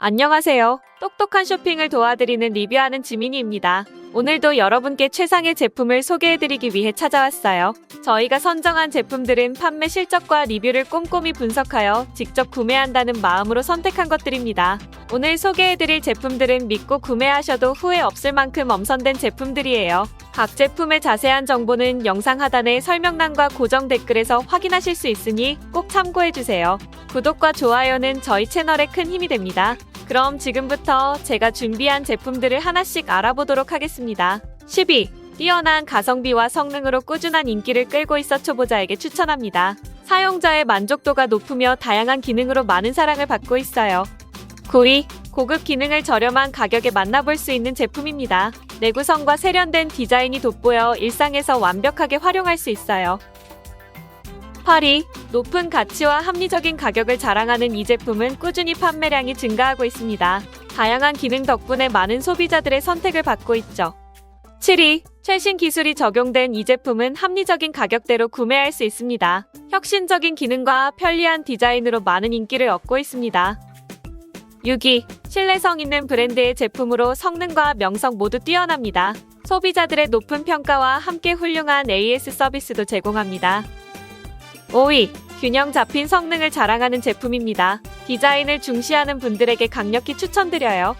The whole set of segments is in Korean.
안녕하세요. 똑똑한 쇼핑을 도와드리는 리뷰하는 지민이입니다. 오늘도 여러분께 최상의 제품을 소개해드리기 위해 찾아왔어요. 저희가 선정한 제품들은 판매 실적과 리뷰를 꼼꼼히 분석하여 직접 구매한다는 마음으로 선택한 것들입니다. 오늘 소개해드릴 제품들은 믿고 구매하셔도 후회 없을 만큼 엄선된 제품들이에요. 각 제품의 자세한 정보는 영상 하단의 설명란과 고정 댓글에서 확인하실 수 있으니 꼭 참고해주세요. 구독과 좋아요는 저희 채널에 큰 힘이 됩니다. 그럼 지금부터 제가 준비한 제품들을 하나씩 알아보도록 하겠습니다. 10위. 뛰어난 가성비와 성능으로 꾸준한 인기를 끌고 있어 초보자에게 추천합니다. 사용자의 만족도가 높으며 다양한 기능으로 많은 사랑을 받고 있어요. 9위. 고급 기능을 저렴한 가격에 만나볼 수 있는 제품입니다. 내구성과 세련된 디자인이 돋보여 일상에서 완벽하게 활용할 수 있어요. 8위. 높은 가치와 합리적인 가격을 자랑하는 이 제품은 꾸준히 판매량이 증가하고 있습니다. 다양한 기능 덕분에 많은 소비자들의 선택을 받고 있죠. 7위. 최신 기술이 적용된 이 제품은 합리적인 가격대로 구매할 수 있습니다. 혁신적인 기능과 편리한 디자인으로 많은 인기를 얻고 있습니다. 6위. 신뢰성 있는 브랜드의 제품으로 성능과 명성 모두 뛰어납니다. 소비자들의 높은 평가와 함께 훌륭한 AS 서비스도 제공합니다. 5위. 균형 잡힌 성능을 자랑하는 제품입니다. 디자인을 중시하는 분들에게 강력히 추천드려요.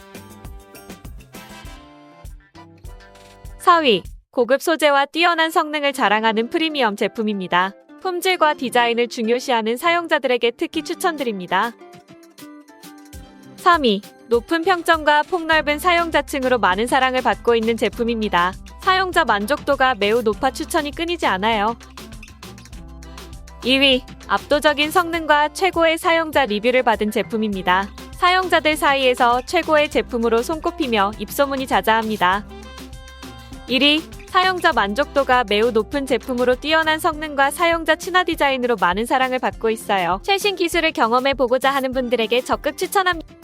4위. 고급 소재와 뛰어난 성능을 자랑하는 프리미엄 제품입니다. 품질과 디자인을 중요시하는 사용자들에게 특히 추천드립니다. 3위. 높은 평점과 폭넓은 사용자층으로 많은 사랑을 받고 있는 제품입니다. 사용자 만족도가 매우 높아 추천이 끊이지 않아요. 2위. 압도적인 성능과 최고의 사용자 리뷰를 받은 제품입니다. 사용자들 사이에서 최고의 제품으로 손꼽히며 입소문이 자자합니다. 1위. 사용자 만족도가 매우 높은 제품으로 뛰어난 성능과 사용자 친화 디자인으로 많은 사랑을 받고 있어요. 최신 기술을 경험해 보고자 하는 분들에게 적극 추천합니다.